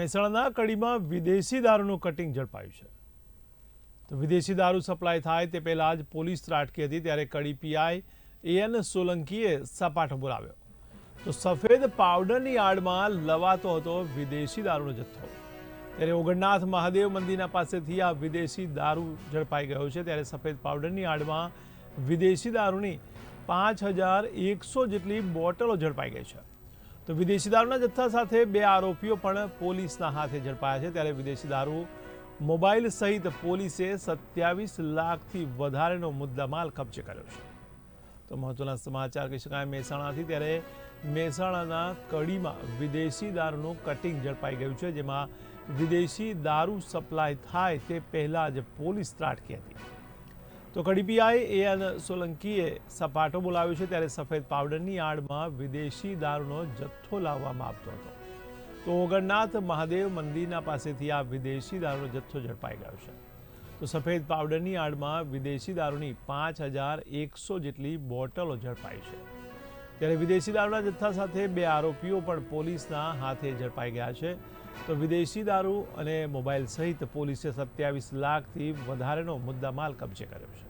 મહેસાણાના કડીમાં વિદેશી દારૂનું કટિંગ ઝડપાયું છે. તો વિદેશી દારૂ સપ્લાય થાય તે પહેલાં જ પોલીસ ત્રાટકી હતી ત્યારે કડી પીઆઈ એએન સોલંકીએ સપાટો બોલાવ્યો. તો સફેદ પાવડરની આડમાં લવાતો હતો વિદેશી દારૂનો જથ્થો. ત્યારે ઓગણનાથ મહાદેવ મંદિરના પાસેથી આ વિદેશી દારૂ ઝડપાઈ ગયો છે ત્યારે સફેદ પાવડરની આડમાં વિદેશી દારૂની પાંચ હજાર એકસો જેટલી બોટલો ઝડપાઈ ગઈ છે. તો વિદેશી દારૂના જથ્થા સાથે બે આરોપીઓ પણ પોલીસના હાથે ઝડપાયા છે. ત્યારે વિદેશી દારૂ મોબાઈલ સહિત પોલીસે સત્યાવીસ લાખથી વધારેનો મુદ્દામાલ કબજે કર્યો છે. તો મહત્વના સમાચાર કહી શકાય મહેસાણાથી. ત્યારે મહેસાણાના કડીમાં વિદેશી દારૂનું કટિંગ ઝડપાઈ ગયું છે, જેમાં વિદેશી દારૂ સપ્લાય થાય તે પહેલાં જ પોલીસ ત્રાટકી હતી. તો કડી પીઆઈ એએન સોલંકીએ સપાટો બોલાવ્યો છે ત્યારે સફેદ પાવડરની આડમાં વિદેશી દારૂનો જથ્થો લાવવામાં આવતો હતો. તો ઓગણનાથ મહાદેવ મંદિરના પાસેથી આ વિદેશી દારૂનો જથ્થો ઝડપાઈ ગયો છે. તો સફેદ પાવડરની આડમાં વિદેશી દારૂની પાંચ હજાર એકસો જેટલી બોટલો ઝડપાઈ છે. ત્યારે વિદેશી દારૂના જથ્થા સાથે બે આરોપીઓ પણ પોલીસના હાથે ઝડપાઈ ગયા છે. તો વિદેશી દારૂ અને મોબાઈલ સહિત પોલીસે સત્યાવીસ લાખથી વધારેનો મુદ્દામાલ કબજે કર્યો છે.